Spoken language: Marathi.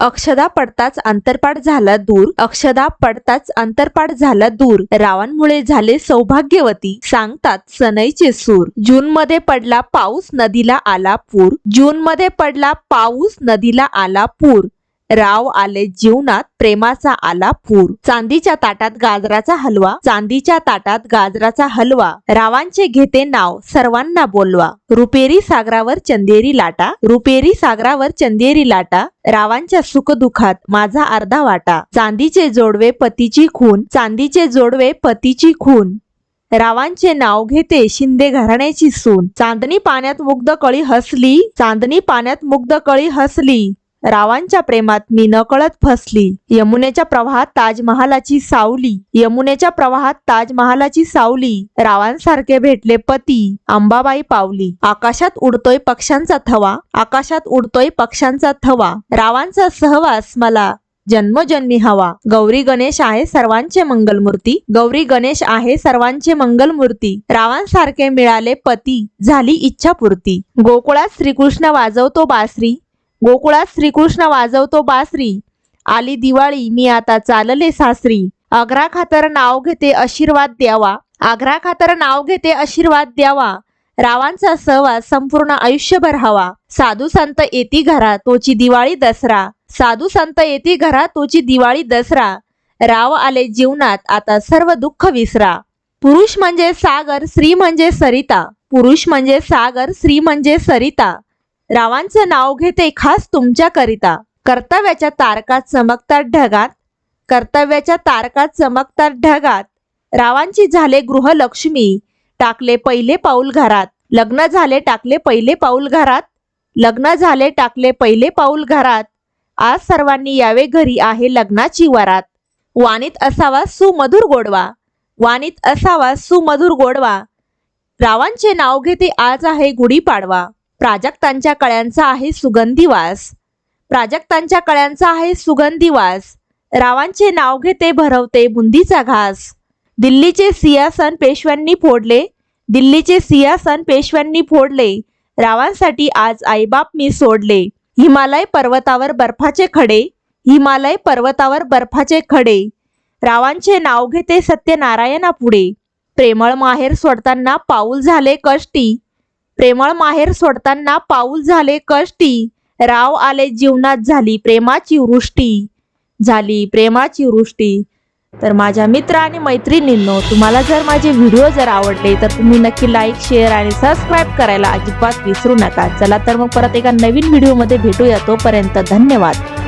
अक्षदा पडताच अंतरपाठ झाला दूर. अक्षदा पडताच अंतरपाठ झाला दूर. रावांमुळे झाले सौभाग्यवती सांगतात सनईचे सूर. जून मध्ये पडला पाऊस नदीला आला पूर. जून मध्ये पडला पाऊस नदीला आला पूर. राव आले जीवनात प्रेमाचा आला पूर. चांदीच्या ताटात गाजराचा हलवा चांदीच्या ताटात गाजराचा हलवा. रावांचे घेते नाव सर्वांना बोलवा. रुपेरी सागरावर चंदेरी लाटा. रुपेरी सागरावर चंदेरी लाटा. रावांच्या सुखदुखात माझा अर्धा वाटा. चांदीचे जोडवे पतीची खून. चांदीचे जोडवे पतीची खून. रावांचे नाव घेते शिंदे घराण्याची सून. चांदणी पाण्यात मुग्ध कळी हसली. चांदणी पाण्यात मुग्ध कळी हसली. रावांच्या प्रेमात मी नकळत फसली. यमुनेच्या प्रवाहात ताजमहालाची सावली. यमुनेच्या प्रवाहात ताजमहालाची सावली. रावांसारखे भेटले पती. अंबाबाई पावली. आकाशात उडतोय पक्ष्यांचा थवा. आकाशात उडतोय पक्ष्यांचा थवा. रावांचा सहवास मला जन्मजन्मी हवा. गौरी गणेश आहे सर्वांचे मंगलमूर्ती. गौरी गणेश आहे सर्वांचे मंगलमूर्ती. रावांसारखे मिळाले पती. झाली इच्छापूर्ती. गोकुळात श्रीकृष्ण वाजवतो बासरी. गोकुळात श्रीकृष्ण वाजवतो बासरी. आली दिवाळी मी आता चालले सासरी. आग्रा खातर नाव घेते आशीर्वाद द्यावा. आग्रा खातर नाव घेते आशीर्वाद द्यावा. रावांचा सहवास संपूर्ण आयुष्यभर हवा. साधू संत येती घरा तोची दिवाळी दसरा. साधू संत येती घरा तोची दिवाळी दसरा. राव आले जीवनात आता सर्व दुःख विसरा. पुरुष म्हणजे सागर स्त्री म्हणजे सरिता. पुरुष म्हणजे सागर स्त्री म्हणजे सरिता. रावांचं नाव घेते खास तुमच्याकरिता. कर्तव्याच्या तारकात चमकतात ढगात. कर्तव्याच्या तारकात चमकतात ढगात. रावांची झाले गृहलक्ष्मी टाकले पहिले पाऊल घरात. लग्न झाले टाकले पहिले पाऊल घरात. लग्न झाले टाकले पहिले पाऊल घरात. आज सर्वांनी यावे घरी आहे लग्नाची वरात. वाणीत असावा सुमधुर गोडवा. वाणीत असावा सुमधुर गोडवा. रावांचे नाव घेते आज आहे गुढीपाडवा. प्राजक्तांच्या कळ्यांचा आहे सुगंधी वास प्राजक्तांच्या कळ्यांचा आहे सुगंधी वास रावांचे नाव घेते भरवते बुंदीचा घास. दिल्लीचे सिंहासन पेशव्यांनी फोडले. दिल्लीचे सिंहासन पेशव्यांनी फोडले. रावांसाठी आज आईबाप मी सोडले. हिमालय पर्वतावर बर्फाचे खडे. हिमालय पर्वतावर बर्फाचे खडे. रावांचे नाव घेते सत्यनारायणा पुढे प्रेमळ माहेर सोडताना पाऊल झाले कष्टी. प्रेमळ माहेर सोडताना पाऊल झाले कष्टी. राव आले जीवनात झाली प्रेमाची वृष्टी. झाली प्रेमाची वृष्टी. तर माझ्या मित्र आणि मैत्रिणींनो तुम्हाला जर माझे व्हिडिओ जर आवडले तर तुम्ही नक्की लाईक शेअर आणि सबस्क्राईब करायला अजिबात विसरू नका. चला तर मग परत एका नवीन व्हिडिओमध्ये भेटूया. तोपर्यंत धन्यवाद.